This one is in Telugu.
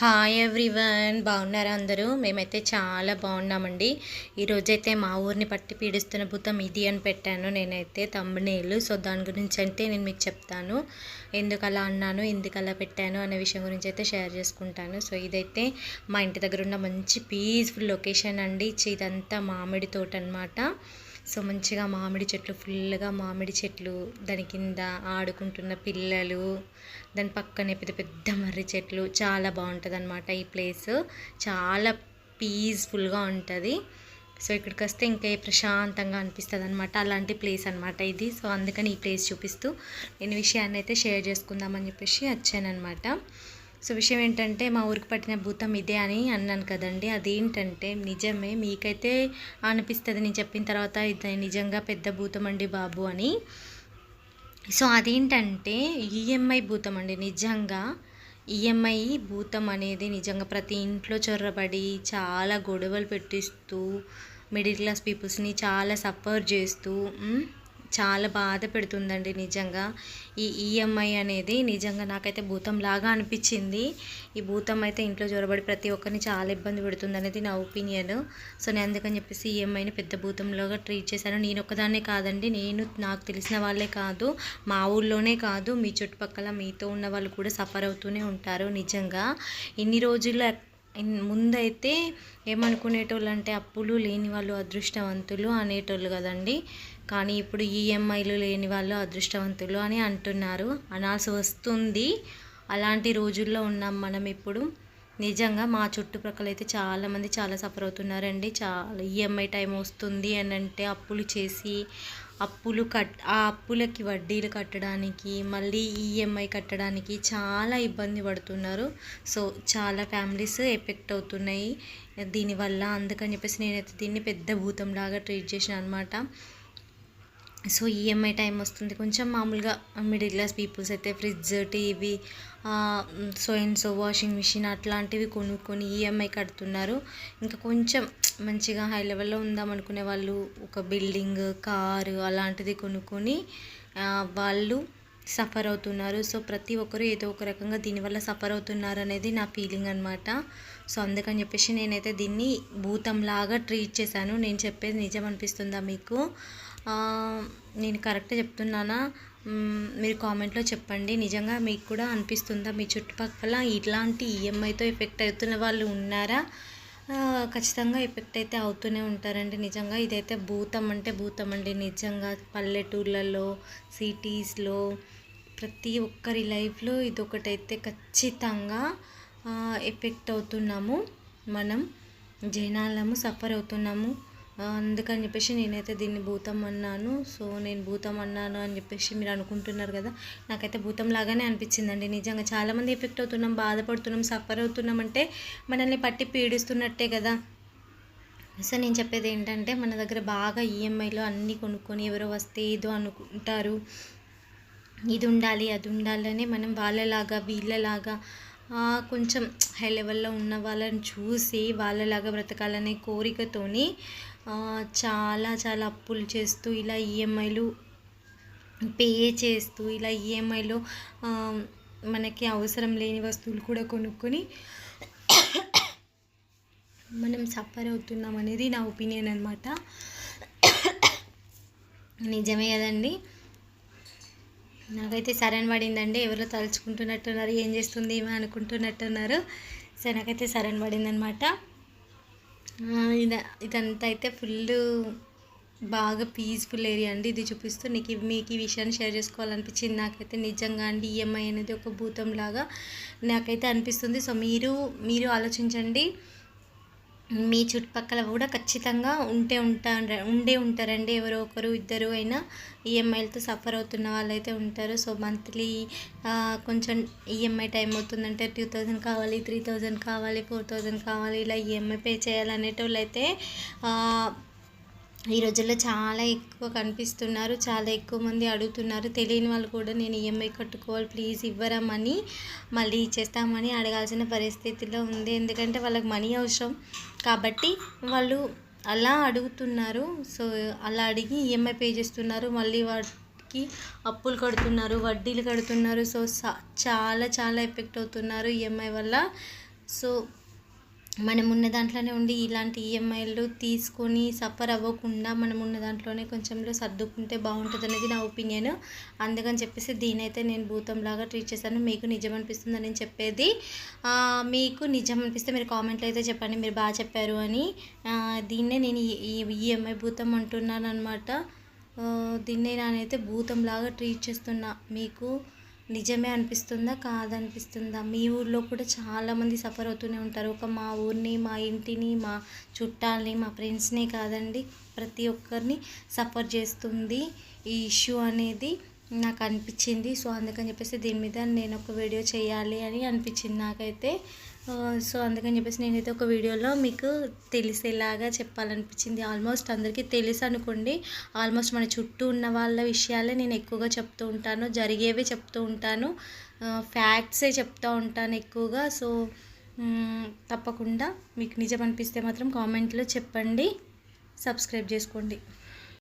హాయ్ ఎవ్రీవన్ బాగున్నారా అందరూ? మేమైతే చాలా బాగున్నామండి. ఈరోజైతే మా ఊరిని పట్టి పీడిస్తున్న భూతం ఇది అని పెట్టాను. నేనైతే తమ్మునేళ్ళు సో దాని గురించి అంటే నేను మీకు చెప్తాను. ఎందుకు అలా అన్నాను ఎందుకు అలా పెట్టాను అనే విషయం గురించి అయితే షేర్ చేసుకుంటాను. సో ఇదైతే మా ఇంటి దగ్గర ఉన్న మంచి పీస్ఫుల్ లొకేషన్ అండి. ఇదంతా మామిడి తోట అనమాట సో మంచిగా మామిడి చెట్లు ఫుల్గా మామిడి చెట్లు దాని కింద ఆడుకుంటున్న పిల్లలు దాని పక్కనే పెద్ద పెద్ద మర్రి చెట్లు చాలా బాగుంటుంది అనమాట ఈ ప్లేస్. చాలా పీస్ఫుల్గా ఉంటుంది. సో ఇక్కడికి వస్తే ఇంకా ప్రశాంతంగా అనిపిస్తుంది అనమాట అలాంటి ప్లేస్ అనమాట ఇది. సో అందుకని ఈ ప్లేస్ చూపిస్తూ నేను విషయాన్ని అయితే షేర్ చేసుకుందామని చెప్పేసి వచ్చానమాట సో విషయం ఏంటంటే మా ఊరికి పట్టిన భూతం ఇదే అని అన్నాను కదండి. అదేంటంటే నిజమే మీకైతే అనిపిస్తుంది నేను చెప్పిన తర్వాత ఇది నిజంగా పెద్ద భూతం అండి బాబు అని. సో అదేంటంటే ఈఎంఐ భూతం అండి. నిజంగా ఈఎంఐ భూతం అనేది నిజంగా ప్రతి ఇంట్లో చొర్రబడి చాలా గొడవలు పెట్టిస్తూ మిడిల్ క్లాస్ పీపుల్స్ని చాలా సఫర్ చేస్తూ చాలా బాధ పెడుతుందండి నిజంగా. ఈ ఈఎంఐ అనేది నిజంగా నాకైతే భూతం లాగా అనిపించింది. ఈ భూతం అయితే ఇంట్లో చొరబడి ప్రతి ఒక్కరిని చాలా ఇబ్బంది పెడుతుంది అనేది నా ఒపీనియన్. సో నేను అందుకని చెప్పేసి ఈఎంఐని పెద్ద భూతంలోగా ట్రీట్ చేశాను. నేను ఒకదాన్నే కాదండి నేను నాకు తెలిసిన వాళ్ళే కాదు మా ఊళ్ళోనే కాదు మీ చుట్టుపక్కల మీతో ఉన్న వాళ్ళు కూడా సఫర్ అవుతూనే ఉంటారు నిజంగా. ఇన్ని రోజుల్లో ముందైతే ఏమనుకునేటోళ్ళు అంటే అప్పులు లేని వాళ్ళు అదృష్టవంతులు అనేటోళ్ళు కదండి. కానీ ఇప్పుడు ఈఎంఐలు లేని వాళ్ళు అదృష్టవంతులు అని అంటున్నారు. అనాల్సి వస్తుంది. అలాంటి రోజుల్లో ఉన్నాం మనం ఇప్పుడు. నిజంగా మా చుట్టుప్రక్కల అయితే చాలామంది చాలా సఫర్ అవుతున్నారండి. చాలా ఈఎంఐ టైం వస్తుంది అని అంటే అప్పులు చేసి అప్పులు కట్ ఆ అప్పులకి వడ్డీలు కట్టడానికి మళ్ళీ ఈఎంఐ కట్టడానికి చాలా ఇబ్బంది పడుతున్నారు. సో చాలా ఫ్యామిలీస్ ఎఫెక్ట్ అవుతున్నాయి. దీనివల్ల అందుకని చెప్పేసి నేనైతే దీన్ని పెద్ద భూతంలాగా ట్రీట్ చేసిన అనమాట సో ఈఎంఐ టైం వస్తుంది. కొంచెం మామూలుగా మిడిల్ క్లాస్ పీపుల్స్ అయితే fridge TV so and so washing machine అట్లాంటివి కొనుక్కొని ఈఎంఐ కడుతున్నారు. ఇంకా కొంచెం మంచిగా హై లెవెల్లో ఉందాం అనుకునే వాళ్ళు ఒక బిల్డింగ్ కారు అలాంటిది కొనుక్కొని వాళ్ళు సఫర్ అవుతున్నారు. సో ప్రతి ఒక్కరు ఏదో ఒక రకంగా దీనివల్ల సఫర్ అవుతున్నారు అనేది నా ఫీలింగ్ అనమాట సో అందుకని చెప్పేసి నేనైతే దీన్ని భూతంలాగా ట్రీట్ చేశాను. నేను చెప్పేది నిజం అనిపిస్తుందా మీకు? నేను కరెక్ట్ చెప్తున్నానా? మీరు కామెంట్లో చెప్పండి. నిజంగా మీకు కూడా అనిపిస్తుందా? మీ చుట్టుపక్కల ఇట్లాంటి ఈఎంఐతో ఎఫెక్ట్ అవుతున్న వాళ్ళు ఉన్నారా? ఖచ్చితంగా ఎఫెక్ట్ అయితే అవుతూనే ఉంటారండి. నిజంగా ఇదైతే భూతం అంటే భూతం అండి. నిజంగా పల్లెటూర్లలో సిటీస్లో ప్రతి ఒక్కరి లైఫ్లో ఇదొకటైతే ఖచ్చితంగా ఎఫెక్ట్ అవుతున్నాము. మనం జనాలము సఫర్ అవుతున్నాము. అందుకని చెప్పేసి నేనైతే దీన్ని భూతం అన్నాను. సో నేను భూతం అన్నాను అని చెప్పేసి మీరు అనుకుంటున్నారు కదా నాకైతే భూతం లాగానే అనిపించిందండి. నిజంగా చాలామంది ఎఫెక్ట్ అవుతున్నాం బాధపడుతున్నాం సఫర్ అవుతున్నాం అంటే మనల్ని పట్టి పీడిస్తున్నట్టే కదా. సో నేను చెప్పేది ఏంటంటే మన దగ్గర బాగా ఈఎంఐలో అన్నీ కొనుక్కొని ఎవరో వస్తే ఏదో అనుకుంటారు. ఇది ఉండాలి అది ఉండాలని మనం వాళ్ళలాగా వీళ్ళలాగా కొంచెం హై లెవెల్లో ఉన్న వాళ్ళని చూసి వాళ్ళలాగా బ్రతకాలనే కోరికతోని చాలా చాలా అప్పులు చేస్తూ ఇలా ఈఎంఐలు పే చేస్తూ ఇలా ఈఎంఐలో మనకి అవసరం లేని వస్తువులు కూడా కొనుక్కొని మనం సఫర్ అవుతున్నాం అనేది నా ఒపీనియన్ అనమాట నిజమే కదండి. నాకైతే సరైన పడిందండి ఎవరో తలుచుకుంటున్నట్టున్నారు ఏం చేస్తుంది ఏమో అనుకుంటున్నట్టున్నారు. సో నాకైతే సరైన పడిందనమాట ఇద ఇదంతా అయితే ఫుల్ బాగా పీస్ఫుల్ ఏరియా అండి. ఇది చూపిస్తూ నీకు మీకు ఈ విషయాన్ని షేర్ చేసుకోవాలనిపించింది. నాకైతే నిజంగా అండి ఈఎంఐ అనేది ఒక భూతం లాగా నాకైతే అనిపిస్తుంది. సో మీరు మీరు ఆలోచించండి. మీ చుట్టుపక్కల కూడా ఖచ్చితంగా ఉంటే ఉంటా ఉండే ఉంటారండి. ఎవరో ఒకరు ఇద్దరు అయినా ఈఎంఐలతో సఫర్ అవుతున్న వాళ్ళైతే ఉంటారు. సో మంత్లీ కొంచెం ఈఎంఐ టైం అవుతుందంటే టూ థౌజండ్ కావాలి త్రీ థౌజండ్ కావాలి ఫోర్ థౌజండ్ కావాలి ఇలా ఈఎంఐ పే చేయాలనేటోళ్ళు అయితే ఈ రోజుల్లో చాలా ఎక్కువ కనిపిస్తున్నారు చాలా ఎక్కువ మంది అడుగుతున్నారు. తెలియని వాళ్ళు కూడా నేను ఈఎంఐ కట్టుకోవాలి ప్లీజ్ ఇవ్వరా మనీ మళ్ళీ ఇచ్చేస్తామని అడగాల్సిన పరిస్థితిలో ఉంది. ఎందుకంటే వాళ్ళకి మనీ అవసరం. కాబట్టి వాళ్ళు అలా అడుగుతున్నారు. సో అలా అడిగి ఈఎంఐ పే చేస్తున్నారు. మళ్ళీ వాటికి అప్పులు కడుతున్నారు వడ్డీలు కడుతున్నారు. సో సా- చాలా చాలా ఎఫెక్ట్ అవుతున్నారు ఈఎంఐ వల్ల. సో మనం ఉన్న దాంట్లోనే ఉండి ఇలాంటి ఈఎంఐలు తీసుకొని సఫర్ అవ్వకుండా మనం ఉన్న దాంట్లోనే కొంచెంలో సర్దుకుంటే బాగుంటుంది అనేది నా ఒపీనియన్ అందుకని చెప్పేసి దీనైతే నేను భూతంలాగా ట్రీట్ చేశాను. మీకు నిజం అనిపిస్తుందని నేను చెప్పేది. మీకు నిజం అనిపిస్తే మీరు కామెంట్లో అయితే చెప్పండి. మీరు బాగా చెప్పారు అని. దీన్నే నేను ఈ ఈఎంఐ భూతం అంటున్నాను అనమాట దీన్నే నేనైతే భూతంలాగా ట్రీట్ చేస్తున్నా. మీకు నిజమే అనిపిస్తుందా? కాదనిపిస్తుందా? మీ ఊర్లో కూడా చాలామంది సఫర్ అవుతూనే ఉంటారు. ఒక మా ఊరిని మా ఇంటిని మా చుట్టాలని మా ఫ్రెండ్స్ని కాదండి. ప్రతి ఒక్కరిని సఫర్ చేస్తుంది ఈ ఇష్యూ అనేది. నాకు అనిపించింది సో అందుకని చెప్పేసి దీని మీద నేను ఒక వీడియో చేయాలి అని అనిపించింది నాకైతే. సో అందుకని చెప్పేసి నేనైతే ఒక వీడియోలో మీకు తెలిసేలాగా చెప్పాలనిపించింది. ఆల్మోస్ట్ అందరికీ తెలుసు అనుకోండి. ఆల్మోస్ట్ మన చుట్టూ ఉన్న వాళ్ళ విషయాలే నేను ఎక్కువగా చెప్తూ ఉంటాను. జరిగేవే చెప్తూ ఉంటాను. ఫ్యాక్ట్సే చెప్తూ ఉంటాను ఎక్కువగా. సో తప్పకుండా మీకు నిజం అనిపిస్తే మాత్రం కామెంట్లో చెప్పండి. సబ్స్క్రైబ్ చేసుకోండి.